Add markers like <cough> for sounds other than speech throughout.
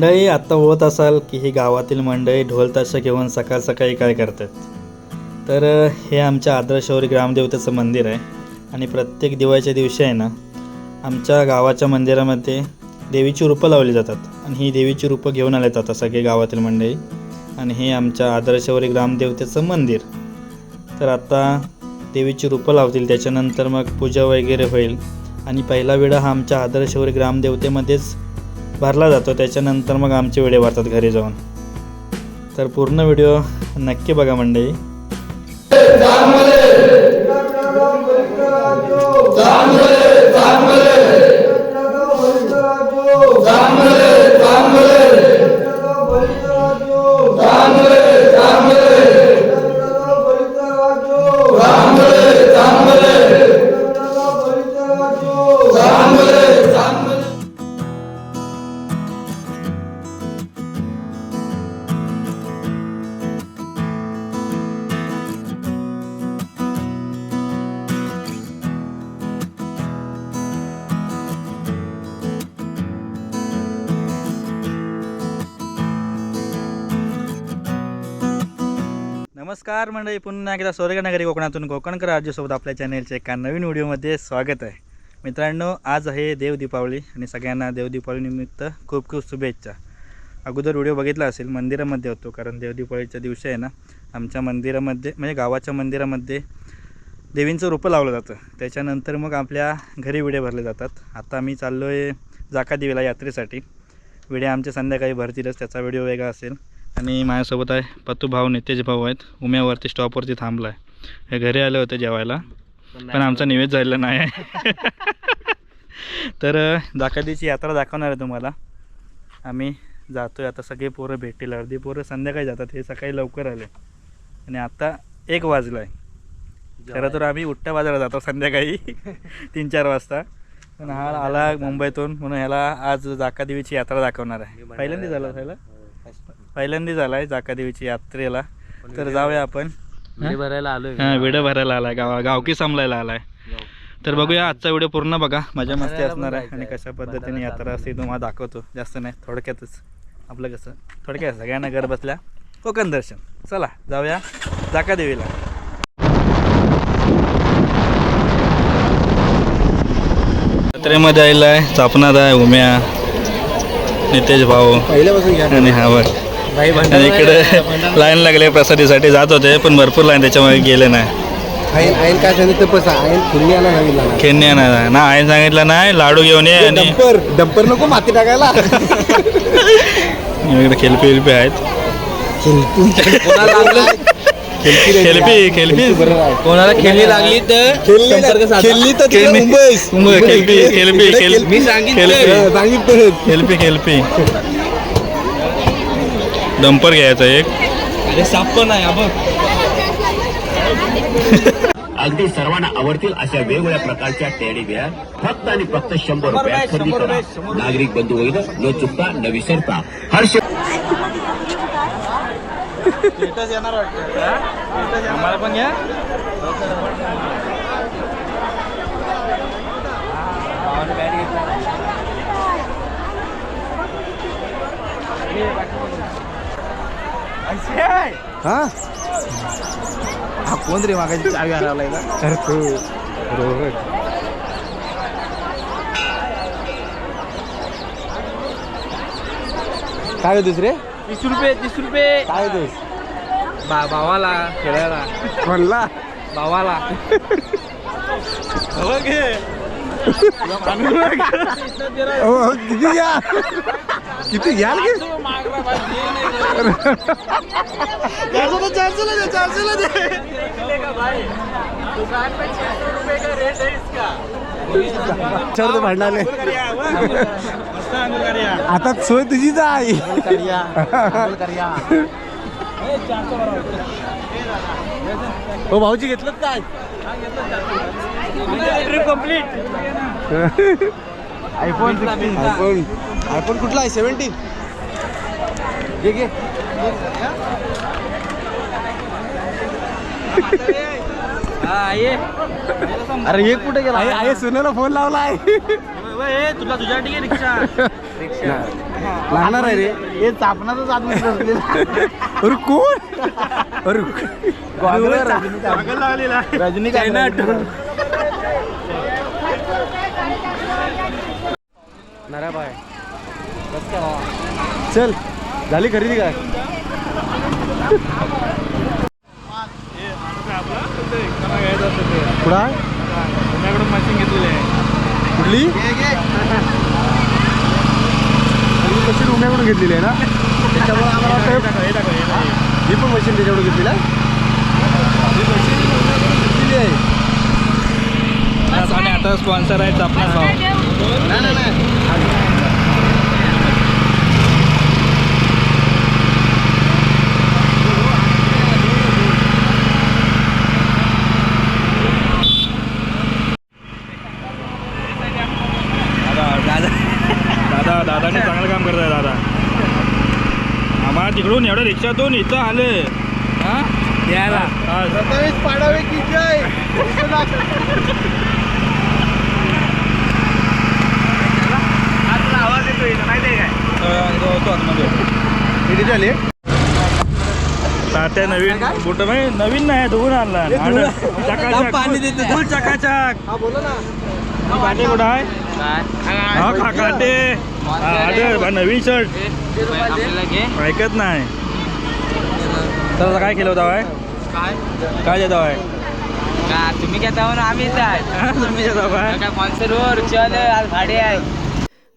मंडळी आत्ता होत असाल की ही गावातील मंडळी ढोल ताशा घेऊन सकाळ सकाळी काय करतात? तर हे आमच्या आदर्शवरी ग्रामदेवतेचं मंदिर आहे आणि प्रत्येक दिवाळीच्या दिवशी आहे ना आमच्या गावाच्या मंदिरामध्ये देवीची रूपं लावली जातात आणि ही देवीची रूपं घेऊन आले जातात सगळे गावातील मंडळी आणि हे आमच्या आदर्शवरी ग्रामदेवतेचं मंदिर. तर आता देवीची रूपं लावतील त्याच्यानंतर मग पूजा वगैरे होईल आणि पहिला वेळा हा आमच्या आदर्शवरी ग्रामदेवतेमध्येच भरला जातो त्याच्यानंतर मग आमचे व्हिडिओ भरतात घरी जाऊन. तर पूर्ण व्हिडिओ नक्की बघा मंडळी. नमस्कार मंडळी पुन्हा एकदा स्वर्गनगरी कोकणातून कोकणकर राज्यासोबत आपल्या चॅनेलच्या एका नवीन व्हिडिओमध्ये स्वागत आहे. मित्रांनो आज आहे देव दीपावली आणि सगळ्यांना देव दीपावलीनिमित्त खूप खूप शुभेच्छा. अगोदर व्हिडिओ बघितला असेल मंदिरामध्ये होतो कारण देव दीपावलीच्या दिवशी आहे ना आमच्या मंदिरामध्ये म्हणजे गावाच्या मंदिरामध्ये देवींचं रोपं लावलं जातं. त्याच्यानंतर मग आपल्या घरी विडे भरले जातात. आता मी चाललो आहे जाकादेवीला यात्रेसाठी. विडे आमच्या संध्याकाळी भरतीलच त्याचा व्हिडिओ वेगळा असेल. आणि माझ्यासोबत आहे पतू भाऊ नितेश भाऊ आहेत. उम्यावरती स्टॉपवरती थांबला आहे हे घरी आले होते जेवायला. पण आमचा निवेद झालेला नाही. आहे <laughs> तर जाकादीची यात्रा दाखवणार आहे तुम्हाला. आम्ही जातोय. आता सगळे पोरं भेटतील. अर्धी पोरं संध्याकाळी जातात. हे सकाळी लवकर आले. आणि आता एक वाजला आहे खरं तर आम्ही उठ्ठा बाजारात जातो संध्याकाळी. <laughs> तीन चार वाजता. पण हा आला मुंबईतून. म्हणून ह्याला आज जाकादेवीची यात्रा दाखवणार आहे. पहिल्यांदा झालं ह्याला पहिल्यांदा झाला आहे जाकादेवीची यात्रेला. तर जाऊया आपण. विडे भरायला आलोय हां व्हिडिओ भरायला आलाय. गावा गावकी समलायला आलाय. तर बघूया आजचा व्हिडिओ पूर्ण बघा. मजा मस्ती असणार आहे आणि कशा पद्धतीने यात्रा असते तुम्हाला दाखवतो. जास्त नाही थोडक्यातच. आपलं कसं? थोडक्यात सगळ्यांना घर बसल्या कोकण दर्शन. चला जाऊया जाकादेवीला यात्रेमध्ये आलेला आहे चापनात आहे उम्या. नितेश भाऊ. आणि हा बघ. आणि इकडे लाईन लागले प्रसादीसाठी. जात होते पण भरपूर लाईन त्याच्यामुळे गेले नाही. काय सांगितलं खेळणे ना. आईन सांगितलं नाही लाडू घेऊन ये आणि डंपर. डंपर नको माती टाकायला. <laughs> इकडे खेलपी विलपी आहेत खेलपी खेलपी कोणाला खेळणी लागली तर? खेळली तर खेळणी- मुंबईस. मुंबई, खेळपी मी सांगितलं. खेळपी. सांगितलं खेलपी खेलपी डंपर घ्यायचा एक. अरे साप पण आहे बघ. <laughs> अगदी सर्वांना आवडतील अशा वेगवेगळ्या प्रकारच्या टेडी बिअर. फक्त आणि फक्त शंभर रुपयात खरेदी करा. नागरिक बंधू होईल न चुकता न विसरता. हर्ष आम्हाला पण घ्या हा हा कोण रे मागाची चावी हरवलाय का अरे तू रोहन काय दुसरे तीस रुपये तीस रुपये काय दोस बा भावाला खेळायला. कोणला भावाला. किती घ्या. किती घ्याल की? चढ भांडणाले आता सोय तुझीच आहे हो भाऊजी घेतलं काय? Trip complete iPhone iPhone iPhone कुठला आहे? सेव्हन्टीन घे घे. हा ये. अरे हे कुठे गेला? आहे सुनेला फोन लावला आहे तुला तुझ्या ठीक आहे रिक्षा. <laughs> लागणार आहे रे. हे चापणारच आतमध्ये अरे कोण? अरे रजनीकांत. नाराबाय चल झाली खरेदी काय? कुठं? मशीन घेतलेली आहे. कुठली आणि उम्याकडून घेतलेली आहे ना? त्याच्यामुळे आम्हाला वाटतं ही पण मशीन त्याच्याकडून घेतलेली आहे. ही मशीन घेतलेली आहे. आणि आता स्पॉन्सर आहेत आपला नाही नाही नाही दादा दादा दादाने चांगलं काम करत आहे दादा तिकडून एवढ्या रिक्षातून इथं आले. हा? पाडावे की जय? आवाज येतोय माहिती आहे काय? अं, इथं होतो आतमध्ये. किती झाले तात्या नवीन बुट नवीन नाही धुवून आणला पाणी देतो. चकाचक. हा बोला ना. काटे कुठं आहे? हा खा काटे हा, नवीन शर्ट ऐकत नाही. तर आता काय केलं होतं काय काय देतो बाय? तुम्ही घेता म्हणून आम्हीच आहे तुम्ही काय कॉन्सर्टवर आज भाडे आहे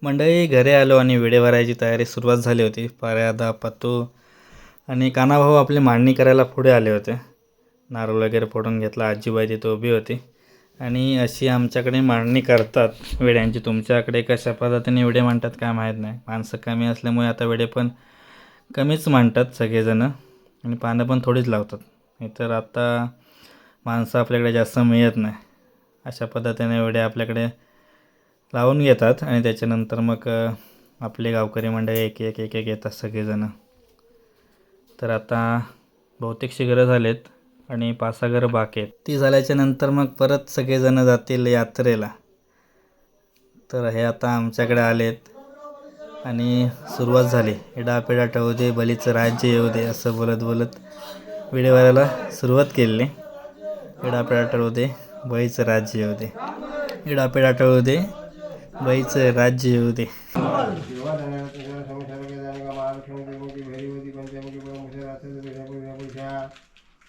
मंडळी घरी आलो आणि वेडे भरायची तयारी सुरुवात झाली होती. पर्यादा पत्तू आणि कानाभाऊ आपली मांडणी करायला पुढे आले होते. नारळ वगैरे फोडून घेतला. आजीबाई तिथे उभी होती. आणि अशी आमच्याकडे मांडणी करतात वेड्यांची. तुमच्याकडे कशा पद्धतीने वेडे मांडतात काय माहीत नाही. माणसं कमी असल्यामुळे आता वेडे पण कमीच मांडतात सगळेजणं. आणि पानं पण थोडीच लावतात. नाहीतर आता माणसं आपल्याकडे जास्त मिळत नाही. अशा पद्धतीने वेडे आपल्याकडे लावून घेतात आणि त्याच्यानंतर मग आपले गावकरी मंडळी एक एक एक एक येतात सगळेजणं. तर आता बहुतेकशी घरं झालेत. आणि पाच सहा घरं बाकी आहेत. ती झाल्याच्यानंतर मग परत सगळेजणं जातील यात्रेला. तर हे आता आमच्याकडे आलेत. आणि सुरुवात झाली. एडा पेडा ठेवू दे बलीचं राज्य येऊ दे असं बोलत बोलत विडेवाऱ्याला सुरुवात केली. एडा पेडा ठरवू दे बळीचं राज्य येऊ दे. एडा पेडा ठरवू दे बाईचं राज्य येऊ दे.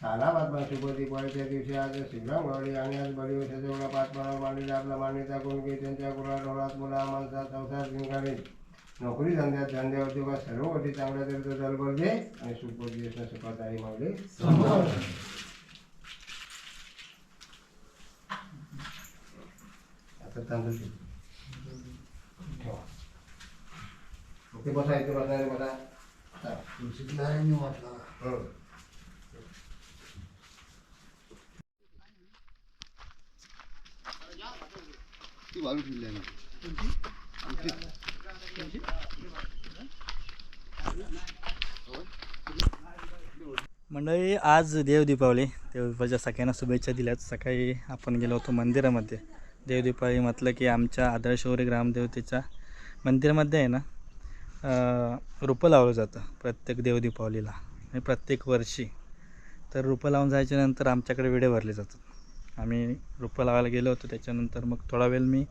साला बातमा सुपती पळच्या दिवशी आज श्रीराम गवळी आणि आज बळी वर्षाच्या एवढा पाच माळा मांडलेला आपला मान्यता कोण की त्यांच्या कुळा डोळात मुला माणसात संसार जिंकावे. नोकरी धंद्यात धंद्या उद्योगात सर्व गोष्टी चांगल्या तरी तो दल दे आणि सुपर दिवस सुखात आई मागले आता तांदूळ. ओके बसा इथे बसणारे बसा मंडळी आज देव दीपावली. देव दीपावलीच्या सगळ्यांना शुभेच्छा दिल्यात. सकाळी आपण गेलो होतो मंदिरामध्ये. देव दीपावली म्हटलं की आमच्या आदर्शवरी ग्रामदेवतेच्या मंदिरामध्ये आहे ना अं, रोपं लावलं जातं प्रत्येक देव दीपावलीला. आणि प्रत्येक वर्षी. तर रोपं लावून जायच्यानंतर आमच्याकडे वेडे भरले जातात. आम्ही रोपं लावायला गेलो होतो त्याच्यानंतर मग थोडा वेळ मी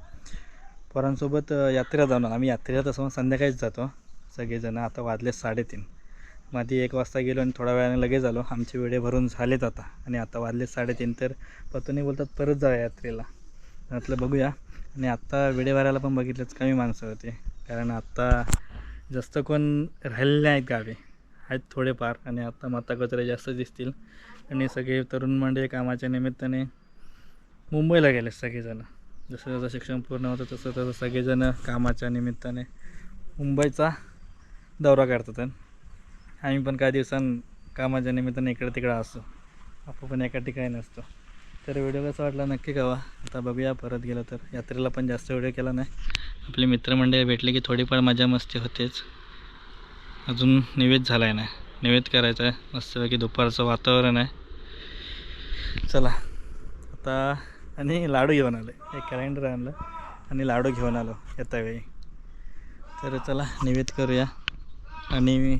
पोरांसोबत यात्रेला जाऊन आम्ही यात्रेला तसं संध्याकाळीच जातो सगळेजण. आता वाजले साडेतीन. मध्ये एक वाजता गेलो आणि थोड्या वेळाने लगेच आलो. आमचे वेळे भरून झालेत आता. आणि आता वाजले साडेतीन तर पतोनी बोलतात परत जाऊया यात्रेला. म्हटलं बघूया. आणि आत्ता वेळे भरायला पण बघितलंच कमी माणसं होते. कारण आत्ता जास्त कोण राहिलेले आहेत गावे. आहेत थोडेफार. आणि आत्ता माता कचरे जास्त दिसतील. आणि सगळे तरुण मंडळी कामाच्या निमित्ताने मुंबईला गेले सगळेजणं. जसं जसं शिक्षण पूर्ण होतं तसं तसं सगळेजणं कामाच्या निमित्ताने मुंबईचा दौरा करतात आम्ही पण काही दिवसां कामाच्या निमित्ताने इकडे तिकडं असतो. आपण पण एका ठिकाणी नसतो. तर व्हिडिओ कसा वाटला नक्की कवा आता बघूया परत गेलं तर. यात्रेला पण जास्त व्हिडिओ केला नाही. आपले मित्रमंडळी भेटले की थोडीफार मजा मस्ती होतेच. अजून निवेद झाला आहे नाही. निवेद करायचा आहे. मस्तपैकी दुपारचं वातावरण आहे. चला. आता आणि लाडू घेऊन आलो एक कॅलेंडर आणलं आणि लाडू घेऊन आलो येता वेळी. तर चला निवेद करूया आणि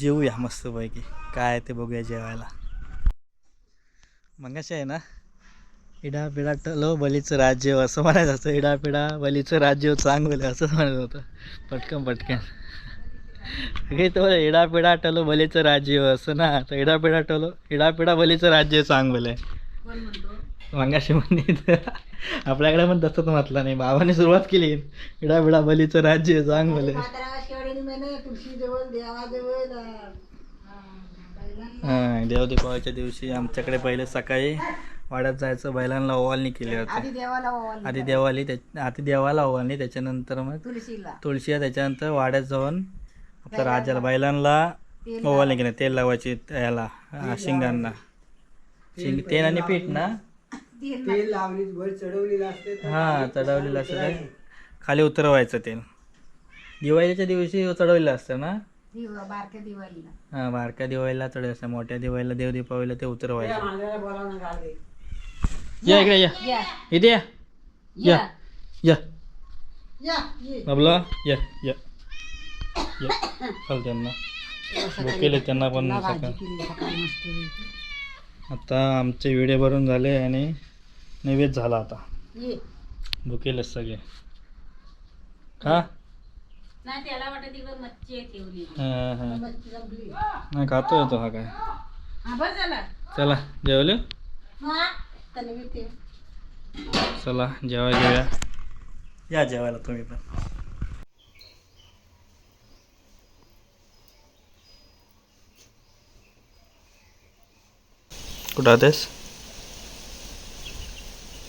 जेवूया मस्तपैकी. काय ते बघूया जेवायला. मगाशी आहे ना इडा पिडा टलो बलीचं राज्य असं म्हणायचं असतं इडा पिडा बलीचं राज्य चांगलं असं म्हणत होतं. पटकन पटकन. हे तो इडा पिडा टलो बलीचं राज्य असं ना. तर इडा पिडा टलो इडा पिडा बलीचं राज्य चांगलं आहे. मगाशी म्हणजे आपल्याकडे पण तसंच म्हटलं नाही. बाबाने सुरुवात केली. इडा पिडा बलीचं राज्य चांगलं आहे हां देव दीपावलीच्या दिवशी आमच्याकडे पहिले सकाळी वाड्यात जायचं बैलांना ओवाळणी केली जाते आधी देवाली त्या आधी देवाला ओवाळणी त्याच्यानंतर मग तुळशी त्याच्यानंतर वाड्यात जाऊन आपल्या राजाला बैलांना ओवाळणी केली तेल लावायची याला शिंगांना. शिंग तेल आणि पीठ ना? हा चढवलेलं असतं काय खाली उतरवायचं तेल. दिवाळीच्या दिवशी चढवलेलं असतं ना? हा बारक्या दिवाळीला चढ असतं मोठ्या दिवाळीला देव दीपावलीला ते उतरवायचं. या इकडे या. इथे या. या. या. बाबला या या. या. चाल त्यांना. <coughs> भुकेले त्यांना पण सकाळ. आता आमचे विडे भरून झाले आणि नैवेद्य झाला आता. भुकेलेच सगळे. का? हा हा. नाही खातो येतो हा काय. चला जेवले? चला जेवा जेव्या या जेवायला तुम्ही पण. कुठं आतेस?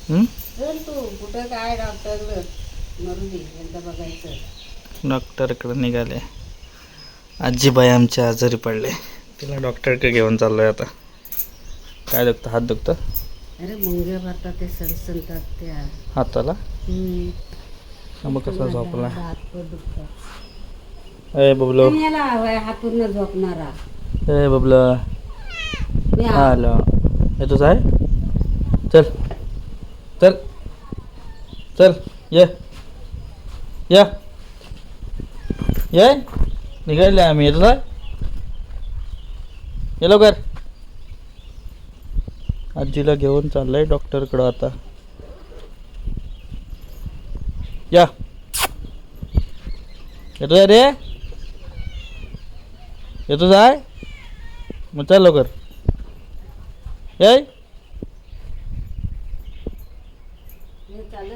हं? कुठं काय डॉक्टर बघायचं. डॉक्टरकडे निघाले. आजीबाई आमच्या आजारी पडले. तिला डॉक्टरकडे घेऊन चाललोय आता. काय दुखतं? हात दुखतं? अरे मुंग्या भरतात ते सणसणतात त्या. हाताला? मग कसा झोपला? ए बबलो. हातून झोपणारा. ए बबलो. मी हा आलो. येतोच आहे? चल. चल चल ये. या. ये. निघाले आम्ही. येतो आहे ये लवकर. आजीला घेऊन चाललंय डॉक्टरकडं आता. या. येतोय रे? येतोच जाय. मग चल लवकर. याय ना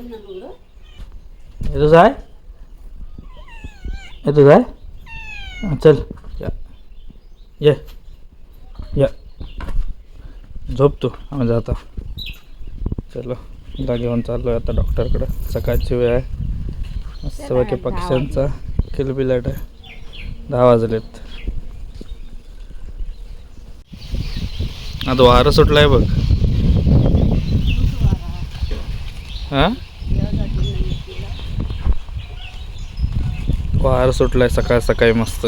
आहे आहे हा, चल. या. ये. या. झोप तू. आम्ही जाता चलो. हिला घेऊन चाललो आता डॉक्टरकडं. सकाळची वेळ आहे. मस्तपैकी पक्ष्यांचा किलबिलाट आहे. दहा वाजलेत. आता वारं सुटलं आहे बघ. हां? वार सुटलाय सकाळ सकाळी मस्त.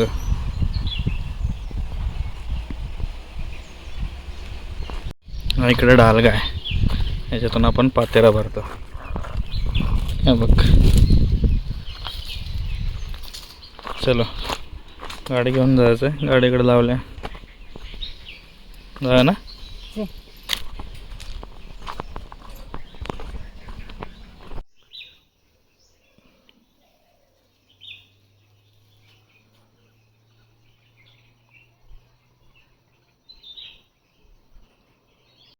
इकडे इकडे डालगाय याच्यातून आपण पातेरा भरतो. हे बघ. चलो. गाडी घेऊन जायचं आहे गाडीकडे लावल्या. जा ना?